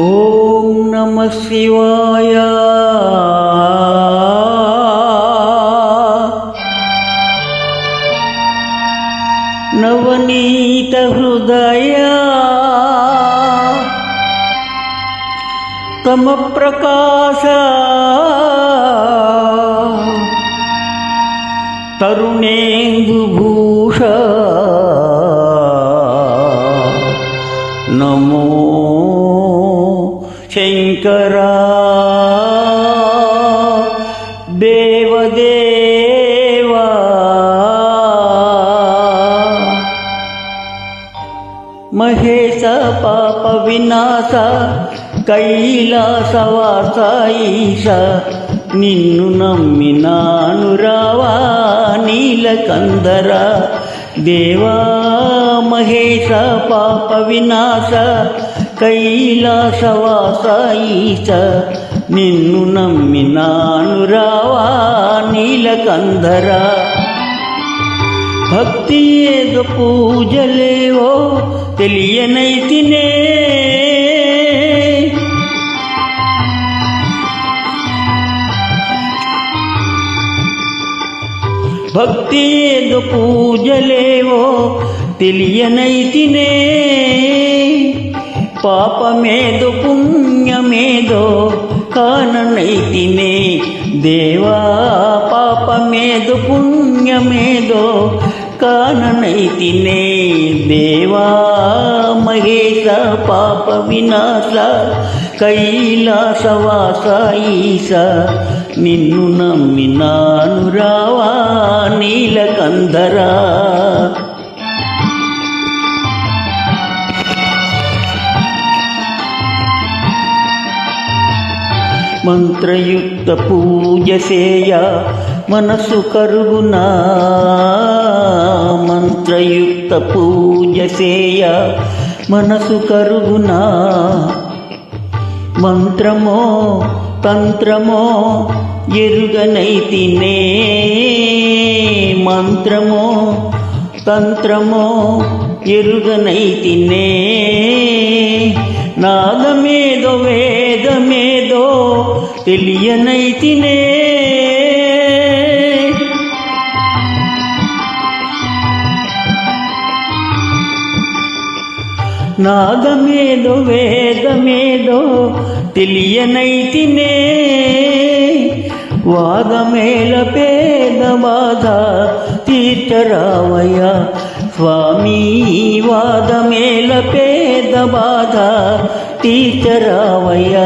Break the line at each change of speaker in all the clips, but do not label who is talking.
ఓం నమ శివాయ. నవనీత హృదయ. తమ ప్రకాశ. తరుణేందుభూష మహేశ పాప వినాశ కైలాసవాస ఈశ. నిన్ను నమ్మినాను రావా నీలకందర. దేవా మహేశ పాప వినాశ కైలాసవాస ఈశ. నిన్ను నమ్మినాను రావా నీలకందరా. భక్తి ఏదో పూజలేవో తెలియనైతినే. భక్తి ఏదో పూజలేవో తెలియనైతినే. పాపమేదో పుణ్యమేదో కాననైతినే. దేవా పాపమేదో పుణ్యమేదో కాననైతినే దేవా మహేశ పాప వినాశ కైలాసవాస ఈశ నిన్ను నమ్మినాను రావా నీలకందరా. మంత్రయుక్త పూజ సేయ మనసు కరుగునా. మంత్రయుక్త పూజ సేయ మనసు కరుగునా? మంత్రమో తంత్రమో ఎరుగనైతినే మంత్రమో తంత్రమో ఎరుగనైతినే నాదమేదో వేదమేదో తెలియనైతినే నాదమేదో వేదమేదో తెలియనైతినే వాదమేల పేద బాధ తీర్చరావయ్య స్వామి వాదమేల పేద బాధ తీర్చరావయ్య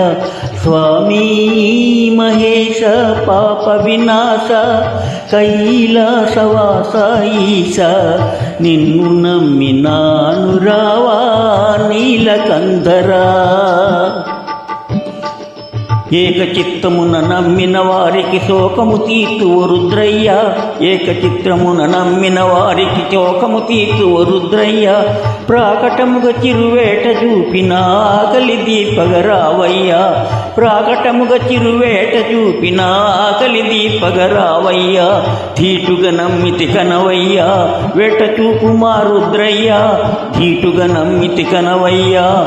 స్వామి. మహేష పాప వినాశ కైలాసవాస ఈశ నిన్ను నమ్మినాను రావా నీలకందరా ఏకచిత్తమున నమ్మిన వారికి శోకము తీర్చు రుద్రయ్య. ఏకచిత్రమున నమ్మిన వారికి శోకము తీర్చు రుద్రయ్య. ప్రాకటముగ చిరువేట చూపిన ఆకలి దీపగరావయ్య. ప్రాకటముగ చిరువేట చూపిన ఆకలి దీపగరావయ్య. ధీటుగా నమ్మితి కనవయ్య. వేట చూపు మా రుద్రయ్య. ధీటుగా నమ్మితి కనవయ్య.